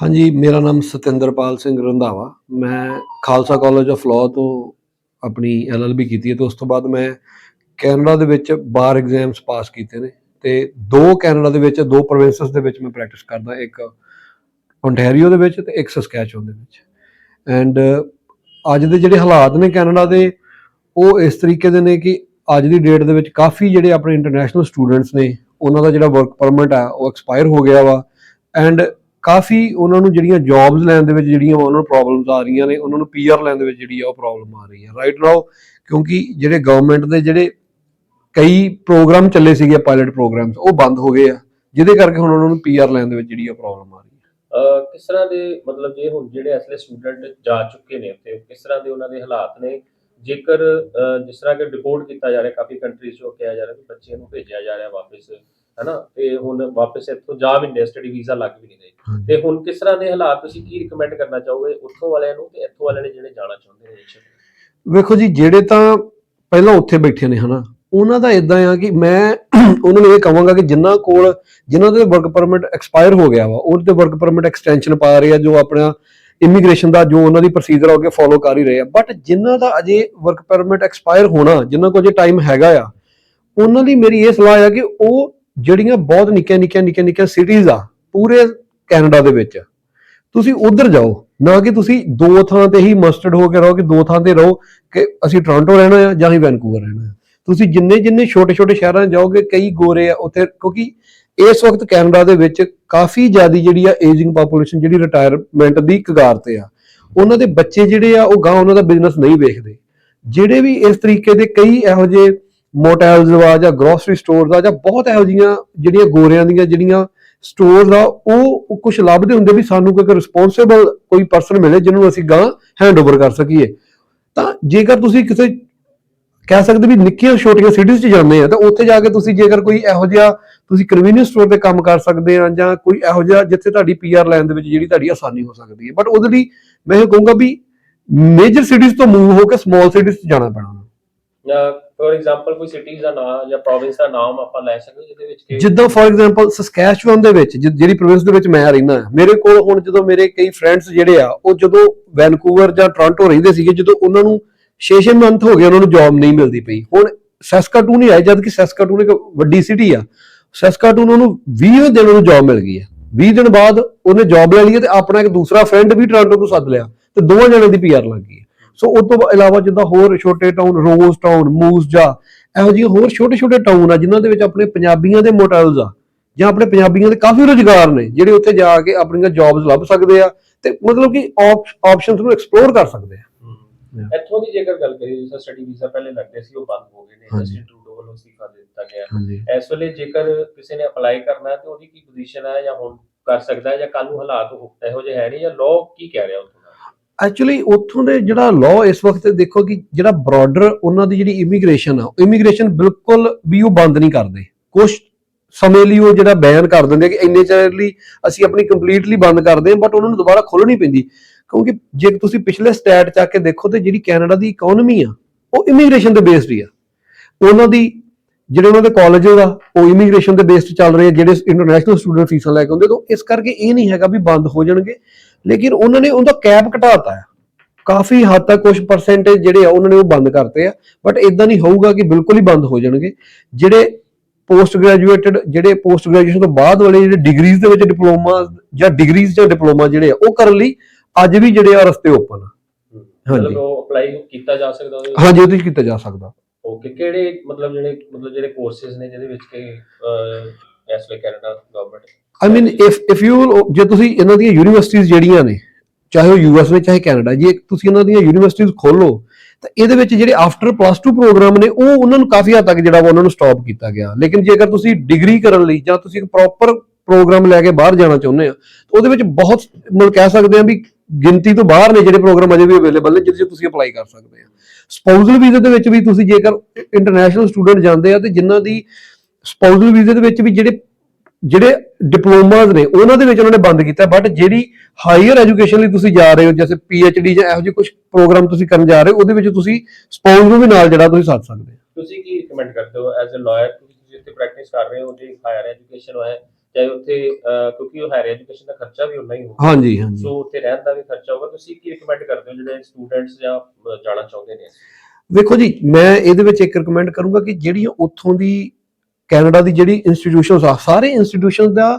ਹਾਂਜੀ, ਮੇਰਾ ਨਾਮ ਸਤਿੰਦਰਪਾਲ ਸਿੰਘ ਰੰਧਾਵਾ। ਮੈਂ ਖਾਲਸਾ ਕਾਲਜ ਆਫ ਲਾਅ ਤੋਂ ਆਪਣੀ ਐਲਐਲਬੀ ਕੀਤੀ ਹੈ ਤੇ ਉਸ ਤੋਂ ਬਾਅਦ ਮੈਂ ਕੈਨੇਡਾ ਦੇ ਵਿੱਚ ਬਾਰ ਐਗਜ਼ਾਮਸ ਪਾਸ ਕੀਤੇ ਨੇ ਤੇ ਦੋ ਕੈਨੇਡਾ ਦੇ ਵਿੱਚ, ਦੋ ਪ੍ਰੋਵਿੰਸਸ ਦੇ ਵਿੱਚ ਮੈਂ ਪ੍ਰੈਕਟਿਸ ਕਰਦਾ, ਇੱਕ ਓਨਟਾਰੀਓ ਦੇ ਵਿੱਚ ਤੇ ਇੱਕ ਸਸਕੈਚੂਅਨ ਦੇ ਵਿੱਚ। ਐਂਡ ਅੱਜ ਦੇ ਜਿਹੜੇ ਹਾਲਾਤ ਨੇ ਕੈਨੇਡਾ ਦੇ, ਉਹ ਇਸ ਤਰੀਕੇ ਦੇ ਨੇ ਕਿ ਅੱਜ ਦੀ ਡੇਟ ਦੇ ਵਿੱਚ ਕਾਫੀ ਜਿਹੜੇ ਆਪਣੇ ਇੰਟਰਨੈਸ਼ਨਲ ਸਟੂਡੈਂਟਸ ਨੇ, ਉਹਨਾਂ ਦਾ ਜਿਹੜਾ ਵਰਕ ਪਰਮਿਟ ਆ, ਉਹ ਐਕਸਪਾਇਰ ਹੋ ਗਿਆ ਵਾ। ਐਂਡ ਕਾਫੀ ਉਹਨਾਂ ਨੂੰ ਜਿਹੜੀਆਂ ਜੌਬਸ ਲੈਣ ਦੇ ਵਿੱਚ ਜਿਹੜੀਆਂ ਉਹਨਾਂ ਨੂੰ ਪ੍ਰੋਬਲਮਸ ਆ ਰਹੀਆਂ ਨੇ, ਉਹਨਾਂ ਨੂੰ ਪੀਆਰ ਲੈਣ ਦੇ ਵਿੱਚ ਜਿਹੜੀ ਆ ਉਹ ਪ੍ਰੋਬਲਮ ਆ ਰਹੀ ਹੈ ਰਾਈਟ ਨਾਓ ਕਿਉਂਕਿ ਜਿਹੜੇ ਗਵਰਨਮੈਂਟ ਦੇ ਜਿਹੜੇ ਕਈ ਪ੍ਰੋਗਰਾਮ ਚੱਲੇ ਸੀਗੇ ਪਾਇਲਟ ਪ੍ਰੋਗਰਾਮਸ ਉਹ ਬੰਦ ਹੋ ਗਏ ਆ। ਜਿਹਦੇ ਕਰਕੇ ਹੁਣ ਉਹਨਾਂ ਨੂੰ ਪੀਆਰ ਲੈਣ ਦੇ ਵਿੱਚ ਜਿਹੜੀ ਆ ਪ੍ਰੋਬਲਮ ਆ ਰਹੀ ਹੈ ਕਿਸ ਤਰ੍ਹਾਂ ਦੇ, ਮਤਲਬ ਜੇ ਹੁਣ ਜਿਹੜੇ ਅਸਲੇ ਸਟੂਡੈਂਟ ਜਾ ਚੁੱਕੇ ਨੇ ਉੱਥੇ ਕਿਸ ਤਰ੍ਹਾਂ ਦੇ ਉਹਨਾਂ ਦੇ ਹਾਲਾਤ ਨੇ? ਜੇਕਰ ਜਿਸ ਤਰ੍ਹਾਂ ਕਿ ਡਿਪੋਰਟ ਕੀਤਾ ਜਾ ਰਿਹਾ, ਕਾਫੀ ਕੰਟਰੀਜ਼ ਤੋਂ ਕਿਹਾ ਜਾ ਰਿਹਾ ਕਿ ਬੱਚਿਆਂ ਨੂੰ ਭੇਜਿਆ ਜਾ ਰਿਹਾ ਵਾਪਸ। ਹੈਨਾ ਤੇ ਹੁਣ ਵਾਪਸ ਇੱਥੋਂ ਜਾ ਵੀ ਨਹੀਂ ਸਟੱਡੀ ਵੀਜ਼ਾ ਲੱਗ ਵੀ ਨਹੀਂ ਰਹੇ। ਤੇ ਹੁਣ ਕਿਸ ਤਰ੍ਹਾਂ ਦੇ ਹਾਲਾਤ ਤੁਸੀਂ ਕੀ ਰਿਕਮੈਂਡ ਕਰਨਾ ਚਾਹੋਗੇ ਉੱਥੋਂ ਵਾਲਿਆਂ ਨੂੰ ਤੇ ਇੱਥੋਂ ਵਾਲਿਆਂ ਨੇ ਜਿਹੜੇ ਜਾਣਾ ਚਾਹੁੰਦੇ ਨੇ ਵੇਖੋ ਜੀ ਜਿਹੜੇ ਤਾਂ ਪਹਿਲਾਂ ਉੱਥੇ ਬੈਠੇ ਨੇ ਹਨਾ ਉਹਨਾਂ ਦਾ ਇਦਾਂ ਆ ਕਿ ਮੈਂ ਉਹਨਾਂ ਨੂੰ ਇਹ ਕਹਾਂਗਾ ਕਿ ਜਿਨ੍ਹਾਂ ਕੋਲ ਜਿਨ੍ਹਾਂ ਦੇ ਵਰਕ ਪਰਮਿਟ ਐਕਸਪਾਇਰ ਹੋ ਗਿਆ ਵਾ ਉਹਦੇ ਤੇ ਵਰਕ ਪਰਮਿਟ ਐਕਸਟੈਂਸ਼ਨ ਪਾ ਰਹੇ ਆ ਜੋ ਆਪਣਾ ਇਮੀਗ੍ਰੇਸ਼ਨ ਦਾ ਜੋ ਉਹਨਾਂ ਦੀ ਪ੍ਰੋਸੀਜਰ ਅੱਗੇ ਫੋਲੋ ਕਰ ਹੀ ਰਹੇ ਆ। ਬਟ ਜਿਨ੍ਹਾਂ ਦਾ ਅਜੇ ਵਰਕ ਪਰਮਿਟ ਐਕਸਪਾਇਰ ਹੋਣਾ ਜਿਨ੍ਹਾਂ ਕੋਲ ਅਜੇ ਟਾਈਮ ਹੈਗਾ ਆ ਉਹਨਾਂ ਦੀ ਮੇਰੀ ਇਹ ਸਲਾਹ ਆ ਕਿ ਉਹ ਜਿਹੜੀਆਂ ਬਹੁਤ ਨਿੱਕੀਆਂ ਨਿੱਕੀਆਂ ਨਿੱਕੀਆਂ ਨਿੱਕੀਆਂ ਸਿਟੀਜ਼ ਆ, ਪੂਰੇ ਕੈਨੇਡਾ ਦੇ ਵਿੱਚ। ਤੁਸੀਂ ਉਧਰ ਜਾਓ, ਨਾ ਕਿ ਤੁਸੀਂ ਦੋ ਥਾਂ ਤੇ ਹੀ ਮਸਟਰਡ ਹੋ ਕੇ ਰਹੋ ਕਿ ਦੋ ਥਾਂ ਤੇ ਰਹੋ ਕਿ ਅਸੀਂ ਟੋਰਾਂਟੋ ਰਹਿਣਾ ਆ ਜਾਂ ਹੀ ਵੈਨਕੂਵਰ ਰਹਿਣਾ ਆ। ਤੁਸੀਂ ਜਿੰਨੇ ਜਿੰਨੇ ਛੋਟੇ ਛੋਟੇ ਸ਼ਹਿਰਾਂ 'ਚ ਜਾਓਗੇ, ਕਈ ਗੋਰੇ ਆ ਉੱਥੇ, ਕਿਉਂਕਿ ਇਸ ਵਕਤ ਕੈਨੇਡਾ ਦੇ ਵਿੱਚ ਕਾਫੀ ਜ਼ਿਆਦੀ ਜਿਹੜੀ ਆ ਏਜਿੰਗ ਪਾਪੂਲੇਸ਼ਨ ਜਿਹੜੀ ਰਿਟਾਇਰਮੈਂਟ ਦੀ ਕਗਾਰ ਤੇ ਆ। ਉਹਨਾਂ ਦੇ ਬੱਚੇ ਜਿਹੜੇ ਆ, ਉਹ ਗਾਂ ਉਹਨਾਂ ਦਾ ਬਿਜ਼ਨਸ ਨਹੀਂ ਵੇਖਦੇ। ਜਿਹੜੇ ਵੀ ਇਸ ਤਰੀਕੇ ਦੇ ਕਈ ਇਹੋ ਜਿਹੇ ਮੋਟੈਲਸ ਵਾ ਜਾਂ ਗਰੋਸਰੀ ਸਟੋਰ ਆ ਜਾਂ ਬਹੁਤ ਇਹੋ ਜਿਹੀਆਂ ਜਿਹੜੀਆਂ ਗੋਰਿਆਂ ਦੀਆਂ ਜਿਹੜੀਆਂ ਸਟੋਰਸ ਆ ਉਹ ਕੁਝ ਲੱਭਦੇ ਹੁੰਦੇ ਵੀ ਸਾਨੂੰ ਕੋਈ ਰਿਸਪੌਂਸਿਬਲ ਕੋਈ ਪਰਸਨ ਮਿਲੇ ਜਿਹਨੂੰ ਅਸੀਂ ਗਾਂ ਹੈਂਡਓਵਰ ਕਰ ਸਕੀਏ। ਤਾਂ ਜੇਕਰ ਤੁਸੀਂ ਕਿਸੇ ਕਹਿ ਸਕਦੇ ਵੀ ਨਿੱਕੀਆਂ ਛੋਟੀਆਂ ਸਿਟੀਜ਼ 'ਚ ਜਾਂਦੇ ਆ, ਤਾਂ ਉੱਥੇ ਜਾ ਕੇ ਤੁਸੀਂ ਜੇਕਰ ਕੋਈ ਇਹੋ ਜਿਹਾ ਤੁਸੀਂ ਕਨਵੀਨੀਅੰਸ ਸਟੋਰ ਤੇ ਕੰਮ ਕਰ ਸਕਦੇ ਆ ਜਾਂ ਕੋਈ ਇਹੋ ਜਿਹਾ ਜਿੱਥੇ ਤੁਹਾਡੀ ਪੀਆਰ ਲੈਣ ਦੇ ਵਿੱਚ ਜਿਹੜੀ ਤੁਹਾਡੀ ਆਸਾਨੀ ਹੋ ਸਕਦੀ ਹੈ। ਬਟ ਉਹਦੇ ਲਈ ਮੈਂ ਇਹ ਕਹੂੰਗਾ ਵੀ ਮੇਜਰ ਸਿਟੀਜ਼ ਤੋਂ ਮੂਵ ਹੋ ਕੇ ਸਮਾਲ ਸਿਟੀਜ਼ 'ਚ ਜਾਣਾ ਪੈਣਾ। ਫੋਰ ਐਗਜ਼ਾਮਪਲ ਕੋਈ ਸਿਟੀਜ਼ ਦਾ ਨਾਮ ਜਾਂ ਪ੍ਰੋਵਿੰਸ ਦਾ ਨਾਮ ਆਪਾਂ ਲੈ ਸਕਦੇ ਜਿਹਦੇ ਵਿੱਚ ਕਿ ਜਿੱਦਾਂ ਫੋਰ ਐਗਜ਼ਾਮਪਲ ਸਸਕੈਚੁਅਨ ਦੇ ਵਿੱਚ, ਜਿ- ਜਿਹੜੀ ਪ੍ਰੋਵਿੰਸ ਦੇ ਵਿੱਚ ਮੈਂ ਰਹਿੰਦਾ ਮੇਰੇ ਕੋਲ ਹੁਣ ਜਦੋਂ ਮੇਰੇ ਕਈ ਫਰੈਂਡਸ ਜਿਹੜੇ ਆ, ਉਹ ਜਦੋਂ ਵੈਨਕੂਵਰ ਜਾਂ ਟੋਰਾਂਟੋ ਰਹਿੰਦੇ ਸੀਗੇ, ਜਦੋਂ ਉਹਨਾਂ ਨੂੰ 6-6 ਮੰਥ ਹੋ ਗਏ, ਉਹਨਾਂ ਨੂੰ ਜੌਬ ਨਹੀਂ ਮਿਲਦੀ ਪਈ। ਹੁਣ ਸੈਸਕਾਟੂਨ ਹੀ ਆਏ, ਜਦ ਕਿ ਸੈਸਕਾਟੂਨ ਇੱਕ ਵੱਡੀ ਸਿਟੀ ਆ। ਸੈਸਕਾਟੂਨ ਉਹਨੂੰ 20 ਦਿਨ ਉਹਨੂੰ ਜੌਬ ਮਿਲ ਗਈ ਹੈ 20 ਦਿਨ ਬਾਅਦ ਉਹਨੇ ਜੌਬ ਲੈ ਲਈ ਹੈ ਤੇ ਆਪਣਾ ਇੱਕ ਦੂਸਰਾ ਫਰੈਂਡ ਵੀ ਟੋਰਾਂਟੋ ਤੋਂ ਸੱਦ ਲਿਆ ਤੇ ਦੋਵਾਂ ਜਣਿਆਂ ਦੀ ਪੀਆਰ ਲੱਗ ਗਈ ਹੈ। ਸੋ ਉਸ ਤੋਂ ਇਲਾਵਾ ਜਿੱਦਾਂ ਹੋਰ ਛੋਟੇ ਟਾਊਨ ਰੋਜ਼ ਟਾਊਨ ਮੂਸ ਜਾ ਇਹੋ ਜਿਹੇ ਹੋਰ ਛੋਟੇ ਛੋਟੇ ਟਾਊਨ ਆ ਜਿਨ੍ਹਾਂ ਦੇ ਵਿੱਚ ਆਪਣੇ ਪੰਜਾਬੀਆਂ ਦੇ ਮੋਟੈਲਸ ਆ ਜਾਂ ਆਪਣੇ ਪੰਜਾਬੀਆਂ ਦੇ ਕਾਫੀ ਰੁਜ਼ਗਾਰ ਨੇ ਜਿਹੜੇ ਉੱਥੇ ਜਾ ਕੇ ਆਪਣੀਆਂ ਜੌਬਸ ਲੱਭ ਸਕਦੇ ਆ ਤੇ ਮਤਲਬ ਕਿ ਆਪਸ਼ਨਸ ਨੂੰ ਐਕਸਪਲੋਰ ਕਰ ਸਕਦੇ ਆ। ਇੱਥੋਂ ਦੀ ਜੇਕਰ ਗੱਲ ਕਰੀਏ ਜਿਸ ਸਟੱਡੀ ਵੀਜ਼ਾ ਪਹਿਲੇ ਲੱਗਦੇ ਸੀ ਉਹ ਬੰਦ ਹੋ ਗਏ ਨੇ। ਜਸਟਿਨ ਟਰੂਡੋ ਵੱਲੋਂ ਅਸਤੀਫਾ ਦੇ ਦਿੱਤਾ ਗਿਆ। ਇਸ ਵੇਲੇ ਜੇਕਰ ਕਿਸੇ ਨੇ ਅਪਲਾਈ ਕਰਨਾ ਹੈ ਤੇ ਉਹਦੀ ਕੀ ਪੋਜੀਸ਼ਨ ਹੈ ਜਾਂ ਹੁਣ ਕਰ ਸਕਦਾ ਹੈ ਜਾਂ ਕੱਲ ਨੂੰ ਹਾਲਾਤ ਉਹ ਇਹੋ ਜਿਹੇ ਹੈ ਨਹੀਂ ਜਾਂ ਲਾਅ ਕੀ ਕਹਿ ਰਿਹਾ ਉੱਥੋਂ? ਐਕਚੁਅਲੀ ਉੱਥੋਂ ਦੇ ਜਿਹੜਾ ਲਾਅ ਇਸ ਵਕਤ ਦੇਖੋ ਕਿ ਜਿਹੜਾ ਬਾਰਡਰ ਉਹਨਾਂ ਦੀ ਜਿਹੜੀ ਇਮੀਗ੍ਰੇਸ਼ਨ ਆ ਇਮੀਗ੍ਰੇਸ਼ਨ ਬਿਲਕੁਲ ਵੀ ਉਹ ਬੰਦ ਨਹੀਂ ਕਰਦੇ। ਕੁਝ ਸਮੇਂ ਲਈ ਉਹ ਜਿਹੜਾ ਬੈਨ ਕਰ ਦਿੰਦੇ ਕਿ ਇੰਨੇ ਚਿਰ ਲਈ ਅਸੀਂ ਆਪਣੀ ਕੰਪਲੀਟਲੀ ਬੰਦ ਕਰਦੇ ਹਾਂ ਬਟ ਉਹਨਾਂ ਨੂੰ ਦੁਬਾਰਾ ਖੋਲਣੀ ਪੈਂਦੀ। ਕਿਉਂਕਿ ਜੇ ਤੁਸੀਂ ਪਿਛਲੇ ਸਟੈਟ ਚੱਕ ਕੇ ਦੇਖੋ ਤੇ ਜਿਹੜੀ ਕੈਨੇਡਾ ਦੀ ਇਕਨੋਮੀ ਆ, ਉਹ ਇਮੀਗ੍ਰੇਸ਼ਨ ਤੇ ਬੇਸਡ ਹੀ ਆ। ਉਹਨਾਂ ਦੀ ਜਿਹੜੇ ਉਹਨਾਂ ਦੇ ਕਾਲਜਸ ਆ, ਉਹ ਇਮੀਗ੍ਰੇਸ਼ਨ ਦੇ ਬੇਸਡ ਚੱਲ ਰਹੇ ਆ, ਜਿਹੜੇ ਇੰਟਰਨੈਸ਼ਨਲ ਸਟੂਡੈਂਟ ਫੀਸਾਂ ਲੈ ਕੇ ਆਉਂਦੇ ਤਾਂ ਇਸ ਕਰਕੇ ਇਹ ਨਹੀਂ ਹੈਗਾ ਵੀ ਬੰਦ ਹੋ ਜਾਣਗੇ। ਲੇਕਿਨ ਉਹਨਾਂ ਨੇ ਉਹਦਾ ਕੈਪ ਘਟਾਤਾ ਹੈ। ਕਾਫੀ ਹੱਦ ਤੱਕ ਕੁਝ ਪਰਸੈਂਟੇਜ ਜਿਹੜੇ ਆ ਉਹਨਾਂ ਨੇ ਉਹ ਬੰਦ ਕਰਤੇ ਆ। ਬਟ ਇਦਾਂ ਨਹੀਂ ਹੋਊਗਾ ਕਿ ਬਿਲਕੁਲ ਹੀ ਬੰਦ ਹੋ ਜਾਣਗੇ। ਜਿਹੜੇ ਪੋਸਟ ਗ੍ਰੈਜੂਏਟਡ ਜਿਹੜੇ ਪੋਸਟ ਗ੍ਰੈਜੂਏਸ਼ਨ ਤੋਂ ਬਾਅਦ ਵਾਲੇ ਜਿਹੜੇ ਡਿਗਰੀਜ਼ ਦੇ ਵਿੱਚ ਡਿਪਲੋਮਾ ਜਾਂ ਡਿਗਰੀਜ਼ ਜਾਂ ਡਿਪਲੋਮਾ ਜਿਹੜੇ ਆ ਉਹ ਕਰਨ ਲਈ ਅੱਜ ਵੀ ਜਿਹੜੇ ਆ ਰਸਤੇ ਓਪਨ ਆ। ਹਾਂਜੀ। ਉਹ ਅਪਲਾਈ ਕੀਤਾ ਜਾ ਸਕਦਾ ਉਹਦੇ? ਹਾਂਜੀ ਉਹਦੇ ਵਿੱਚ ਕੀਤਾ ਜਾ ਸਕਦਾ। ਓਕੇ ਕਿਹੜੇ ਮਤਲਬ ਜਿਹੜੇ ਮਤਲਬ ਜਿਹੜੇ ਕੋਰਸਸ ਨੇ ਜਿਹਦੇ ਵਿੱਚ ਕਿ ਇਸ ਵੇਲੇ Canada government I mean if if you ਜੇ ਤੁਸੀਂ ਇਹਨਾਂ ਦੀਆਂ ਯੂਨੀਵਰਸਿਟੀਆਂ ਜਿਹੜੀਆਂ ਨੇ, ਚਾਹੇ ਉਹ ਯੂਐਸ ਨੇ ਚਾਹੇ ਕੈਨੇਡਾ, ਜੇ ਤੁਸੀਂ ਇਹਨਾਂ ਦੀਆਂ ਯੂਨੀਵਰਸਿਟੀਆਂ ਖੋਲੋ ਤਾਂ ਇਹਦੇ ਵਿੱਚ ਜਿਹੜੇ ਆਫਟਰ ਪਲੱਸ 2 ਪ੍ਰੋਗਰਾਮ ਨੇ, ਉਹ ਉਹਨਾਂ ਨੂੰ ਕਾਫੀ ਹੱਦ ਤੱਕ ਜਿਹੜਾ ਉਹਨਾਂ ਨੂੰ ਸਟਾਪ ਕੀਤਾ ਗਿਆ। ਲੇਕਿਨ ਜੇਕਰ ਤੁਸੀਂ ਡਿਗਰੀ ਕਰਨ ਲਈ, ਜਾਂ ਤੁਸੀਂ ਇੱਕ ਪ੍ਰੋਪਰ ਪ੍ਰੋਗਰਾਮ ਲੈ ਕੇ ਬਾਹਰ ਜਾਣਾ ਚਾਹੁੰਦੇ ਆ, ਤਾਂ ਉਹਦੇ ਵਿੱਚ ਬਹੁਤ, ਮਤਲਬ ਕਹਿ ਸਕਦੇ ਆ ਵੀ ਗਿਣਤੀ ਤੋਂ ਬਾਹਰ ਨੇ ਜਿਹੜੇ ਪ੍ਰੋਗਰਾਮ ਅਜੇ ਵੀ ਅਵੇਲੇਬਲ ਨੇ, ਜਿਹਦੇ 'ਚ ਤੁਸੀਂ ਅਪਲਾਈ ਕਰ ਸਕਦੇ ਆ। ਸਪਾਊਸਲ ਵੀਜ਼ੇ ਦੇ ਵਿੱਚ ਵੀ ਤੁਸੀਂ ਜੇਕਰ ਇੰਟਰਨੈਸ਼ਨਲ ਸਟੂਡੈਂਟ ਜਾਂਦੇ ਆ, ਤੇ ਜਿਨ੍ਹਾਂ ਦੀ ਸਪਾਊਸਲ ਵੀਜ਼ੇ ਦੇ ਵਿੱਚ ਵੀ ਜਿਹੜੇ ਜਿਹੜੇ ਡਿਪਲੋਮਾਸ ਨੇ ਉਹਨਾਂ ਦੇ ਵਿੱਚ ਉਹਨਾਂ ਨੇ ਬੰਦ ਕੀਤਾ। ਬਟ ਜਿਹੜੀ ਹਾਇਰ ਐਜੂਕੇਸ਼ਨ ਲਈ ਤੁਸੀਂ ਜਾ ਰਹੇ ਹੋ ਜਿਵੇਂ ਪੀ ਐਚ ਡੀ ਜਾਂ ਇਹੋ ਜਿਹੇ ਕੁਝ ਪ੍ਰੋਗਰਾਮ ਤੁਸੀਂ ਕਰਨ ਜਾ ਰਹੇ ਹੋ ਉਹਦੇ ਵਿੱਚ ਤੁਸੀਂ ਸਪਾਊਸ ਵੀ ਨਾਲ ਜਿਹੜਾ ਤੁਸੀਂ ਸਾਥ ਸਕਦੇ ਹੋ। ਤੁਸੀਂ ਕੀ ਰეკਮੈਂਡ ਕਰਦੇ ਹੋ ਐਜ਼ ਅ ਲਾਇਰ ਤੁਸੀਂ ਇੱਥੇ ਪ੍ਰੈਕਟਿਸ ਕਰ ਰਹੇ ਹੋ ਜੇ ਹਾਇਰ ਐਜੂਕੇਸ਼ਨ ਹੋਇਆ ਚਾਹੇ ਉੱਥੇ ਕਿਉਂਕਿ ਉਹ ਹਾਇਰ ਐਜੂਕੇਸ਼ਨ ਦਾ ਖਰਚਾ ਵੀ ਉਨਾ ਹੀ ਹੋਊਗਾ। ਹਾਂਜੀ ਹਾਂਜੀ। ਸੋ ਉੱਥੇ ਰਹਿਣ ਦਾ ਵੀ ਖਰਚਾ ਹੋਊਗਾ। ਤੁਸੀਂ ਕੀ ਰეკਮੈਂਡ ਕਰਦੇ ਹੋ ਜਿਹੜੇ ਸਟੂਡੈਂਟਸ ਜਾਂ ਜਾਣਾ ਚਾਹੁੰਦੇ ਨੇ? ਵੇਖੋ ਜੀ ਮੈਂ ਇਹਦੇ ਵਿੱਚ ਇੱਕ ਰეკਮੈਂਡ ਕਰੂੰਗਾ ਕਿ ਜਿਹੜੀਆਂ ਉੱਥੋਂ ਦੀ ਕੈਨੇਡਾ ਦੀ ਜਿਹੜੀ ਇੰਸਟੀਟਿਊਸ਼ਨਸ ਆ, ਸਾਰੇ ਇੰਸਟੀਟਿਊਸ਼ਨ ਦਾ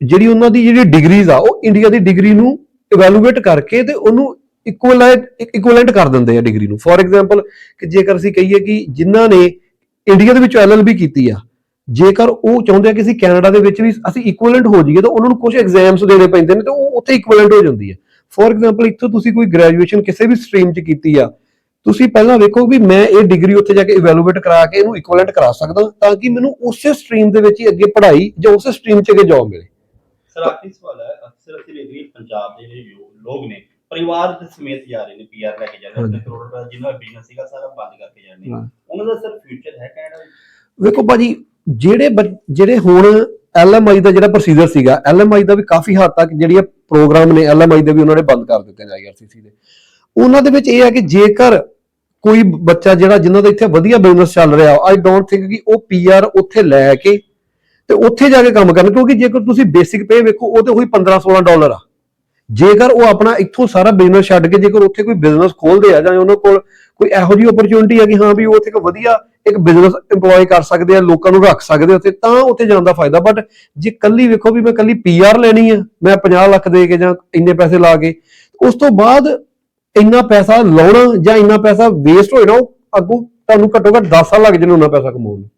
ਜਿਹੜੀ ਉਹਨਾਂ ਦੀ ਜਿਹੜੀ ਡਿਗਰੀਜ਼ ਆ, ਉਹ ਇੰਡੀਆ ਦੀ ਡਿਗਰੀ ਨੂੰ ਇਵੈਲੂਏਟ ਕਰਕੇ ਤੇ ਉਹਨੂੰ ਇਕੁਅਲੈਂਟ ਇਕੁਅਲੈਂਟ ਕਰ ਦਿੰਦੇ ਆ ਡਿਗਰੀ ਨੂੰ। ਫੋਰ ਐਗਜ਼ਾਮਪਲ ਕਿ ਜੇਕਰ ਅਸੀਂ ਕਹੀਏ ਕਿ ਜਿਨ੍ਹਾਂ ਨੇ ਇੰਡੀਆ ਦੇ ਵਿੱਚ ਐਲਐਲਬੀ ਕੀਤੀ ਆ, ਜੇਕਰ ਉਹ ਚਾਹੁੰਦੇ ਆ ਕਿ ਅਸੀਂ ਕੈਨੇਡਾ ਦੇ ਵਿੱਚ ਵੀ ਅਸੀਂ ਇਕੁਅਲੈਂਟ ਹੋ ਜਾਈਏ, ਤਾਂ ਉਹਨਾਂ ਨੂੰ ਕੁਝ ਐਗਜ਼ਾਮਸ ਦੇਣੇ ਪੈਂਦੇ ਨੇ ਤੇ ਉਹ ਉੱਥੇ ਇਕੁਅਲੈਂਟ ਹੋ ਜਾਂਦੀ ਹੈ ਫੋਰ ਐਗਜ਼ਾਮਪਲ ਇੱਥੋਂ ਤੁਸੀਂ ਕੋਈ ਗ੍ਰੈਜੂਏਸ਼ਨ ਕਿਸੇ ਵੀ ਸਟਰੀਮ 'ਚ ਕੀਤੀ ਆ ਤੁਸੀਂ ਪਹਿਲਾਂ ਵੇਖੋ ਵੀ ਮੈਂ ਇਹ ਡਿਗਰੀ ਉੱਥੇ ਜਾ ਕੇ ਇਵੈਲੂਏਟ ਕਰਾ ਕੇ ਇਹਨੂੰ ਇਕੁਅਲੈਂਟ ਕਰਾ ਸਕਦਾ ਤਾਂ ਕਿ ਮੈਨੂੰ ਉਸੇ ਸਟਰੀਮ ਦੇ ਵਿੱਚ ਹੀ ਅੱਗੇ ਪੜ੍ਹਾਈ ਜਾਂ ਉਸੇ ਸਟਰੀਮ 'ਚ ਅੱਗੇ ਜੌਬ ਮਿਲੇ। ਸਰ ਆਖਰੀ ਸਵਾਲ ਹੈ? ਅਕਸਰ ਅਸੀਂ ਦੇਖਦੇ ਹਾਂ ਪੰਜਾਬ ਦੇ ਜਿਹੜੇ ਲੋਕ ਨੇ ਪਰਿਵਾਰ ਦੇ ਸਮੇਤ ਜਾ ਰਹੇ ਨੇ ਪੀਆਰ ਲੈ ਕੇ ਜਾ ਰਹੇ ਨੇ। ਕਰੋੜ ਰੁਪਏ ਦਾ ਜਿੰਨਾ ਬਿਜ਼ਨਸ ਸੀਗਾ ਸਾਰਾ ਬੰਦ ਕਰਕੇ ਜਾ ਰਹੇ ਨੇ। ਉਹਨਾਂ ਦਾ ਸਰ ਫਿਊਚਰ ਹੈ ਕੈਨੇਡਾ ਵੇਖੋ ਭਾਜੀ ਜਿਹੜੇ ਜਿਹੜੇ ਹੁਣ ਐਲਐਮਆਈ ਦਾ ਜਿਹੜਾ ਪ੍ਰੋਸੀਜਰ ਸੀਗਾ ਐਲਐਮਆਈ ਦਾ ਵੀ ਕਾਫੀ ਹੱਦ ਤੱਕ ਜਿਹੜੀਆਂ ਪ੍ਰੋਗਰਾਮ ਨੇ ਐਲਐਮਆਈ ਦੇ ਵੀ ਉਹਨਾਂ ਨੇ ਬੰਦ ਕਰ ਦਿੱਤੇ ਨੇ ਆਈਆਰਸੀਸੀ ਦੇ। ਉਹਨਾਂ ਦੇ ਵਿੱਚ ਇਹ ਹੈ ਕਿ ਜੇਕਰ ਕੋਈ ਬੱਚਾ ਜਿਹੜਾ ਜਿਨ੍ਹਾਂ ਦਾ ਇੱਥੇ ਵਧੀਆ ਬਿਜ਼ਨਸ ਚੱਲ ਰਿਹਾ ਆਈ ਡੋਨਟ ਥਿੰਕ ਕਿ ਉਹ ਪੀਆਰ ਉੱਥੇ ਲੈ ਕੇ ਤੇ ਉੱਥੇ ਜਾ ਕੇ ਕੰਮ ਕਰਨ, ਕਿਉਂਕਿ ਜੇਕਰ ਤੁਸੀਂ ਬੇਸਿਕ ਪੇ ਵੇਖੋ, ਉਹ ਤੇ ਹੋਈ 15 16 ਡਾਲਰ ਆ। ਜੇਕਰ ਉਹ ਆਪਣਾ ਇੱਥੋਂ ਸਾਰਾ ਬਿਜ਼ਨਸ ਛੱਡ ਕੇ ਜੇਕਰ ਉੱਥੇ ਕੋਈ ਬਿਜ਼ਨਸ ਖੋਲਦੇ ਆ ਜਾਂ ਉਹਨਾਂ ਕੋਲ ਕੋਈ ਇਹੋ ਜਿਹੀ ਓਪਰਚੁਨਿਟੀ ਆ ਕਿ ਹਾਂ ਵੀ ਉਹ ਉੱਥੇ ਇੱਕ ਵਧੀਆ ਇੱਕ ਬਿਜ਼ਨਸ EMPLOY ਕਰ ਸਕਦੇ ਆ, ਲੋਕਾਂ ਨੂੰ ਰੱਖ ਸਕਦੇ ਉੱਥੇ, ਤਾਂ ਉੱਥੇ ਜਾਣ ਦਾ ਫਾਇਦਾ। ਬਟ ਜੇ ਕੱਲੀ ਵੇਖੋ ਵੀ ਮੈਂ ਕੱਲੀ ਪੀਆਰ ਲੈਣੀ ਆ, ਮੈਂ 50 ਲੱਖ ਦੇ ਕੇ ਜਾਂ ਇੰਨੇ ਪੈਸੇ ਲਾ ਕੇ, ਉਸ ਤੋਂ ਬਾਅਦ ਇੰਨਾ ਪੈਸਾ ਲਾਉਣਾ ਜਾਂ ਇੰਨਾ ਪੈਸਾ ਵੇਸਟ ਹੋ ਜਾਣਾ ਉਹ ਅੱਗੋਂ ਤੁਹਾਨੂੰ ਘੱਟੋ ਘੱਟ 10 ਸਾਲ ਲੱਗ ਜਾਣ ਉਹਨਾਂ ਪੈਸਾ ਕਮਾਉਣ ਨੂੰ।